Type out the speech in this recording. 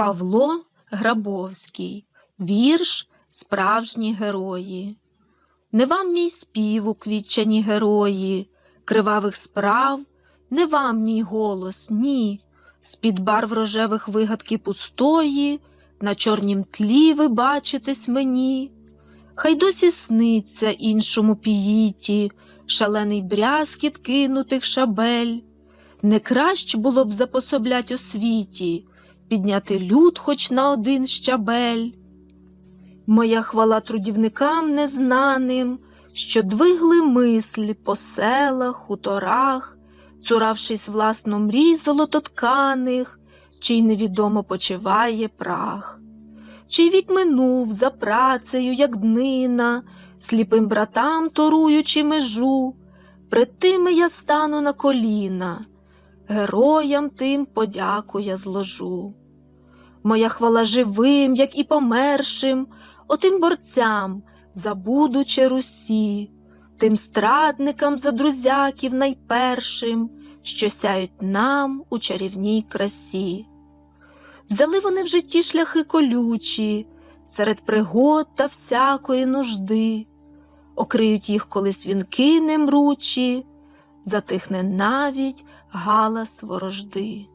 Павло Грабовський, вірш Справжні герої. Не вам мій спів, уквітчані герої, кривавих справ, не вам мій голос, ні. З-під барв рожевих вигадки пустої, на чорнім тлі ви бачитесь мені. Хай досі сниться іншому піїті, шалений брязкіт кинутих шабель. Не краще було б запособлять освіті, підняти люд хоч на один щабель. Моя хвала трудівникам незнаним, що двигли мислі по селах, хуторах, цуравшись власно мрій золототканих, чий невідомо почиває прах. Чий вік минув за працею, як днина, сліпим братам торуючи межу, пред тими я стану на коліна, героям тим подяку я зложу. Моя хвала живим, як і помершим, отим борцям за будуче Русі, тим страдникам за друзяків найпершим, що сяють нам у чарівній красі. Взяли вони в житті шляхи колючі, серед пригод та всякої нужди, окриють їх колись вінки немручі, затихне навіть галас ворожди.